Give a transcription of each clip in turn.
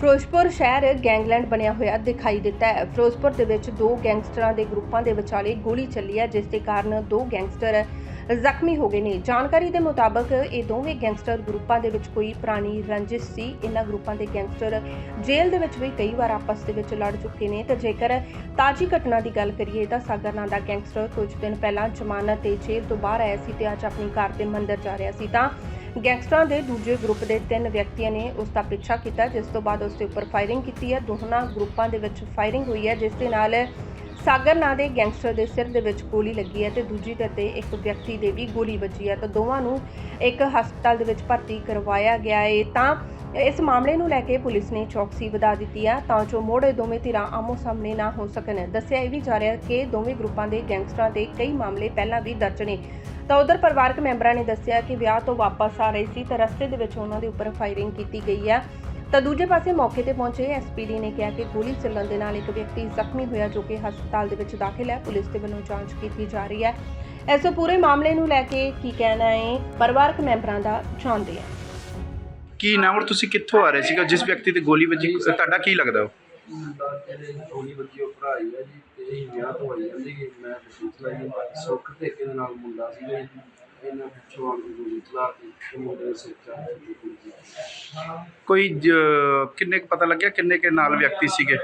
ਫਿਰੋਜ਼ਪੁਰ ਸ਼ਹਿਰ ਗੈਂਗਲੈਂਡ ਬਣਿਆ ਹੋਇਆ ਦਿਖਾਈ ਦਿੱਤਾ ਹੈ। ਫਿਰੋਜ਼ਪੁਰ ਦੇ ਵਿੱਚ ਦੋ ਗੈਂਗਸਟਰਾਂ ਦੇ ਗਰੁੱਪਾਂ ਦੇ ਵਿਚਾਲੇ ਗੋਲੀ ਚੱਲੀ ਹੈ, ਜਿਸ ਦੇ ਕਾਰਨ ਦੋ ਗੈਂਗਸਟਰ ਜ਼ਖਮੀ ਹੋ ਗਏ ਨੇ। ਜਾਣਕਾਰੀ ਦੇ ਮੁਤਾਬਕ ਇਹ ਦੋਵੇਂ ਗੈਂਗਸਟਰ ਗਰੁੱਪਾਂ ਦੇ ਵਿੱਚ ਕੋਈ ਪੁਰਾਣੀ ਰੰਜਿਸ਼ ਸੀ। ਇਹਨਾਂ ਗਰੁੱਪਾਂ ਦੇ ਗੈਂਗਸਟਰ ਜੇਲ੍ਹ ਦੇ ਵਿੱਚ ਵੀ ਕਈ ਵਾਰ ਆਪਸ ਦੇ ਵਿੱਚ ਲੜ ਚੁੱਕੇ ਨੇ। ਤੇ ਜੇਕਰ ਤਾਜੀ ਘਟਨਾ ਦੀ ਗੱਲ ਕਰੀਏ ਤਾਂ ਸਾਗਰ ਨਾਂ ਦਾ ਗੈਂਗਸਟਰ ਕੁਝ ਦਿਨ ਪਹਿਲਾਂ ਜ਼ਮਾਨਤ ਤੇ ਜੇਲ੍ਹ ਤੋਂ ਬਾਹਰ ਆਇਆ ਸੀ ਤੇ ਅੱਜ ਆਪਣੀ ਕਾਰ ਤੇ ਮੰਦਰ ਜਾ ਰਿਹਾ ਸੀ। ਤਾਂ ਗੈਂਗਸਟਰਾਂ ਦੇ ਦੂਜੇ ਗਰੁੱਪ ਦੇ ਤਿੰਨ ਵਿਅਕਤੀਆਂ ਨੇ ਉਸ ਦਾ ਪਿੱਛਾ ਕੀਤਾ, ਜਿਸ ਤੋਂ ਬਾਅਦ ਉਸ ਦੇ ਉੱਪਰ ਫਾਇਰਿੰਗ ਕੀਤੀ ਹੈ। ਦੋਹਾਂ ਗਰੁੱਪਾਂ ਦੇ ਵਿੱਚ ਫਾਇਰਿੰਗ ਹੋਈ ਹੈ, ਜਿਸ ਦੇ ਨਾਲ ਸਾਗਰ ਨਾਂ ਦੇ ਗੈਂਗਸਟਰ ਦੇ ਸਿਰ ਦੇ ਵਿੱਚ ਗੋਲੀ ਲੱਗੀ ਹੈ ਤੇ ਦੂਜੀ ਧਿਰ ਤੇ ਇੱਕ ਵਿਅਕਤੀ ਦੇ ਵੀ ਗੋਲੀ ਵੱਜੀ ਹੈ। ਤਾਂ ਦੋਵਾਂ ਨੂੰ ਇੱਕ ਹਸਪਤਾਲ ਦੇ ਵਿੱਚ ਭਰਤੀ ਕਰਵਾਇਆ ਗਿਆ ਹੈ। ਤਾਂ ਇਸ ਮਾਮਲੇ ਨੂੰ ਲੈ ਕੇ ਪੁਲਿਸ ਨੇ ਚੌਕਸੀ ਵਧਾ ਦਿੱਤੀ ਹੈ ਤਾਂ ਜੋ ਮੋੜੇ ਦੋਵੇਂ ਧਿਰਾਂ ਆਮੋ ਸਾਹਮਣੇ ਨਾ ਹੋ ਸਕਣ। ਦੱਸਿਆ ਇਹ ਵੀ ਜਾ ਰਿਹਾ ਕਿ ਦੋਵੇਂ ਗਰੁੱਪਾਂ ਦੇ ਗੈਂਗਸਟਰਾਂ ਦੇ ਕਈ ਮਾਮਲੇ ਪਹਿਲਾਂ ਵੀ ਦਰਜ ਨੇ। ਤਾਂ ਉਧਰ ਪਰਿਵਾਰਕ ਮੈਂਬਰਾਂ ਨੇ ਦੱਸਿਆ ਕਿ ਵਿਆਹ ਤੋਂ ਵਾਪਸ ਆ ਰਹੇ ਸੀ, ਤਾਂ ਰਸਤੇ ਦੇ ਵਿੱਚ ਉਹਨਾਂ ਦੇ ਉੱਪਰ ਫਾਇਰਿੰਗ ਕੀਤੀ ਗਈ ਹੈ ਤਾਂ ਦੂਜੇ ਪਾਸੇ ਮੌਕੇ ਤੇ ਪਹੁੰਚੇ ਐਸਪੀਡੀ ਨੇ ਕਿਹਾ ਕਿ ਗੋਲੀ ਚੱਲਣ ਦੇ ਨਾਲ ਇੱਕ ਵਿਅਕਤੀ ਜ਼ਖਮੀ ਹੋਇਆ, ਜੋ ਕਿ ਹਸਪਤਾਲ ਦੇ ਵਿੱਚ ਦਾਖਲ ਹੈ। ਪੁਲਿਸ ਦੇ ਵੱਲੋਂ ਜਾਂਚ ਕੀਤੀ ਜਾ ਰਹੀ ਹੈ। ਇਸ ਪੂਰੇ ਮਾਮਲੇ ਨੂੰ ਲੈ ਕੇ ਕੀ ਕਹਿਣਾ ਹੈ, ਪਰਿਵਾਰਕ ਮੈਂਬਰਾਂ ਦਾ ਚਾਹੁੰਦੇ ਹਾਂ। ਕੀ ਨਾਮ ਔਰ ਤੁਸੀਂ ਕਿੱਥੋਂ ਆ ਰਹੇ ਸੀਗਾ ਜਿਸ ਵਿਅਕਤੀ ਤੇ ਗੋਲੀ ਵੱਜੀ ਤੁਹਾਡਾ ਕੀ ਲੱਗਦਾ ਉਹ ਗੋਲੀ ਵੱਜੀ ਉਹ ਭਰਾ ਹੀ ਆ ਜੀ ਤੇ ਇਹ ਵਿਆਹ ਤੋਂ ਆਈ ਜਾਂਦੀ ਕਿ ਮੈਂ ਪਿਛਲਾ ਜੀ ਸੁੱਖ ਤੇ ਦੇ ਨਾਲ ਮੁੰਡਾ ਸੀ ਜੀ ਇਹਨਾਂ ਪਿੱਛੋਂ ਆ ਕੇ ਗੋਲੀ ਚਲਾਤੀ ਤੇ ਮੁੰਡੇ ਦੇ ਸਿਰ ਚ ਆ ਕੇ ਗੋਲੀ ਚਲਾਤੀ। ਕੋਈ ਜ- ਕਿੰਨੇ ਕੁ ਪਤਾ ਲੱਗਿਆ ਕਿੰਨੇ ਕੇ ਨਾਲ ਵਿਅਕਤੀ ਸੀਗੇ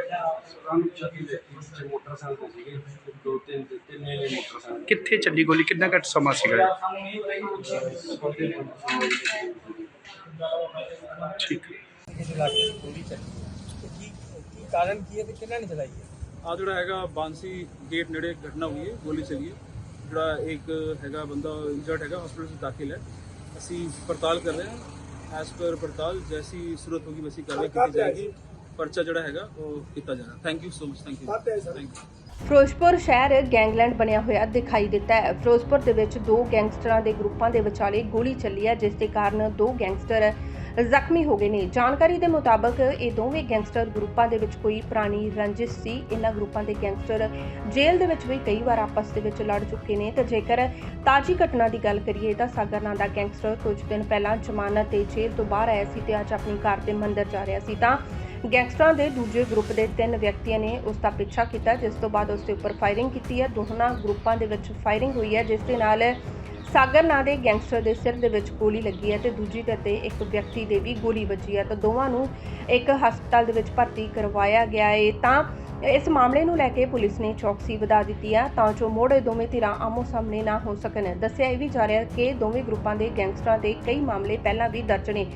ਸਾਨੂੰ ਚੱਕੀ ਦੇ ਪਿੱਛੇ ਮੋਟਰਸਾਈਕਲ ਤੇ ਸੀਗੇ ਤੇ ਦੋ ਤਿੰਨ ਤੇ ਤਿੰਨੇ ਨੇ ਮੋਟਰਸਾਈਕਲ ਕਿੱਥੇ ਚੱਲੀ ਗੋਲੀ ਕਿੰਨਾ ਘੱਟ ਸਮਾਂ ਸੀਗਾ ਛੋਟੇ ਮੋਟਰਸਾਈਕਲ ਠੀਕ ਇਸ ਇਲਾਕੇ 'ਚ ਗੋਲੀ ਚੱਲੀ ਹੈ ਤੇ ਕੀ ਕੀ ਕਾਰਨ ਕੀ ਹੈ ਤੇ ਕਿਹਨਾਂ ਨੇ ਚਲਾਈ ਹੈ ਆ ਜਿਹੜਾ ਹੈਗਾ ਬਾਂਸੀ ਗੇਟ ਨੇੜੇ ਇੱਕ ਘਟਨਾ ਹੋਈ ਹੈ ਗੋਲੀ ਚੱਲੀ ਹੈ ਜਿਹੜਾ ਇੱਕ ਹੈਗਾ ਬੰਦਾ ਇੰਜਰਡ ਹੈਗਾ ਹਸਪੀਟਲ 'ਚ ਦਾਖਲ ਹੈ ਅਸੀਂ ਪੜਤਾਲ ਕਰ ਰਹੇ ਹਾਂ ਐਸ ਪਰ ਪੜਤਾਲ ਜੈਸੀ ਸੂਰਤ ਹੋਗੀ ਵੈਸੀ ਕਾਰਵਾਈ ਕੀਤੀ ਜਾਏਗੀ ਪਰਚਾ ਜਿਹੜਾ ਹੈਗਾ ਉਹ ਕੀਤਾ ਜਾਣਾ। Thank you so much thank you thank you Ferozepur ਸ਼ਹਿਰ ਗੈਂਗਲੈਂਡ ਬਣਿਆ ਹੋਇਆ ਦਿਖਾਈ ਦਿੱਤਾ ਹੈ। ਫਿਰੋਜ਼ਪੁਰ ਦੇ ਵਿੱਚ ਦੋ ਗੈਂਗਸਟਰਾਂ ਦੇ ਗਰੁੱਪਾਂ ਦੇ ਵਿਚਾਲੇ ਗੋਲੀ ਚੱਲੀ ਹੈ ਜਿਸ ਦੇ ਕਾਰਨ ਦੋ ਗੈਂਗਸਟਰ ਜ਼ਖਮੀ ਹੋ ਗਏ ਨੇ। ਜਾਣਕਾਰੀ ਦੇ ਮੁਤਾਬਕ ਇਹ ਦੋਵੇਂ ਗੈਂਗਸਟਰ ਗਰੁੱਪਾਂ ਦੇ ਵਿੱਚ ਕੋਈ ਪੁਰਾਣੀ ਰੰਜਿਸ਼ ਸੀ। ਇਹਨਾਂ ਗਰੁੱਪਾਂ ਦੇ ਗੈਂਗਸਟਰ ਜੇਲ੍ਹ ਦੇ ਵਿੱਚ ਵੀ ਕਈ ਵਾਰ ਆਪਸ ਦੇ ਵਿੱਚ ਲੜ ਚੁੱਕੇ ਨੇ। ਤੇ ਜੇਕਰ ਤਾਜੀ ਘਟਨਾ ਦੀ ਗੱਲ ਕਰੀਏ ਤਾਂ ਸਾਗਰ ਨਾਂ ਦਾ ਗੈਂਗਸਟਰ ਕੁਝ ਦਿਨ ਪਹਿਲਾਂ ਜ਼ਮਾਨਤ ਤੇ ਜੇਲ੍ਹ ਤੋਂ ਬਾਹਰ ਆਇਆ ਸੀ ਤੇ ਅੱਜ ਆਪਣੀ ਕਾਰ ਤੇ ਮੰਦਰ ਜਾ ਰਿਹਾ ਸੀ। ਤਾਂ ਗੈਂਗਸਟਰਾਂ ਦੇ ਦੂਜੇ ਗਰੁੱਪ ਦੇ ਤਿੰਨ ਵਿਅਕਤੀਆਂ ਨੇ ਉਸ ਦਾ ਪਿੱਛਾ ਕੀਤਾ, ਜਿਸ ਤੋਂ ਬਾਅਦ ਉਸ ਦੇ ਉੱਪਰ ਫਾਇਰਿੰਗ ਕੀਤੀ ਹੈ। ਦੋਹਾਂ ਗਰੁੱਪਾਂ ਦੇ ਵਿੱਚ ਫਾਇਰਿੰਗ ਹੋਈ ਹੈ, ਜਿਸ ਦੇ ਨਾਲ ਸਾਗਰ ਨਾਂ ਦੇ ਗੈਂਗਸਟਰ ਦੇ ਸਿਰ ਦੇ ਵਿੱਚ ਗੋਲੀ ਲੱਗੀ ਹੈ ਤੇ ਦੂਜੀ ਧਿਰ ਤੇ ਇੱਕ ਵਿਅਕਤੀ ਦੇ ਵੀ ਗੋਲੀ ਵੱਜੀ ਹੈ ਤਾਂ ਦੋਵਾਂ ਨੂੰ ਇੱਕ ਹਸਪਤਾਲ ਦੇ ਵਿੱਚ ਭਰਤੀ ਕਰਵਾਇਆ ਗਿਆ ਹੈ। ਤਾਂ ਇਸ ਮਾਮਲੇ ਨੂੰ ਲੈ ਕੇ ਪੁਲਿਸ ਨੇ ਚੌਕਸੀ ਵਧਾ ਦਿੱਤੀ ਹੈ ਤਾਂ ਜੋ ਮੋੜੇ ਦੋਵੇਂ ਧਿਰਾਂ ਆਮੋ ਸਾਹਮਣੇ ਨਾ ਹੋ ਸਕਣ। ਦੱਸਿਆ ਇਹ ਵੀ ਜਾ ਰਿਹਾ ਕਿ ਦੋਵੇਂ ਗਰੁੱਪਾਂ ਦੇ ਗੈਂਗਸਟਰਾਂ ਦੇ ਕਈ ਮਾਮਲੇ ਪਹਿਲਾਂ ਵੀ ਦਰਜ ਨੇ।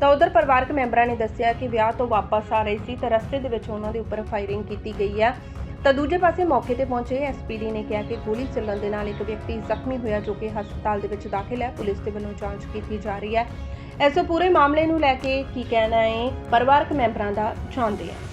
ਤਾਂ ਉਧਰ ਪਰਿਵਾਰਕ ਮੈਂਬਰਾਂ ਨੇ ਦੱਸਿਆ ਕਿ ਵਿਆਹ ਤੋਂ ਵਾਪਸ ਆ ਰਹੇ ਸੀ ਤਾਂ ਰਸਤੇ ਦੇ ਵਿੱਚ ਉਹਨਾਂ ਦੇ ਉੱਪਰ ਫਾਇਰਿੰਗ ਕੀਤੀ ਗਈ ਹੈ। ਤਾਂ ਦੂਜੇ ਪਾਸੇ ਮੌਕੇ ਤੇ ਪਹੁੰਚੇ ਐਸਪੀਡੀ ਨੇ ਕਿਹਾ ਕਿ ਗੋਲੀ ਚੱਲਣ ਦੇ ਨਾਲ ਇੱਕ ਵਿਅਕਤੀ ਜ਼ਖਮੀ ਹੋਇਆ ਜੋ ਕਿ ਹਸਪਤਾਲ ਦੇ ਵਿੱਚ ਦਾਖਲ ਹੈ। ਪੁਲਿਸ ਦੇ ਵੱਲੋਂ ਜਾਂਚ ਕੀਤੀ ਜਾ ਰਹੀ ਹੈ। ਇਸ ਪੂਰੇ ਮਾਮਲੇ ਨੂੰ ਲੈ ਕੇ ਕੀ ਕਹਿਣਾ ਹੈ? ਪਰਿਵਾਰਕ ਮੈਂਬਰਾਂ ਦਾ ਜਾਣਦੇ ਹਾਂ।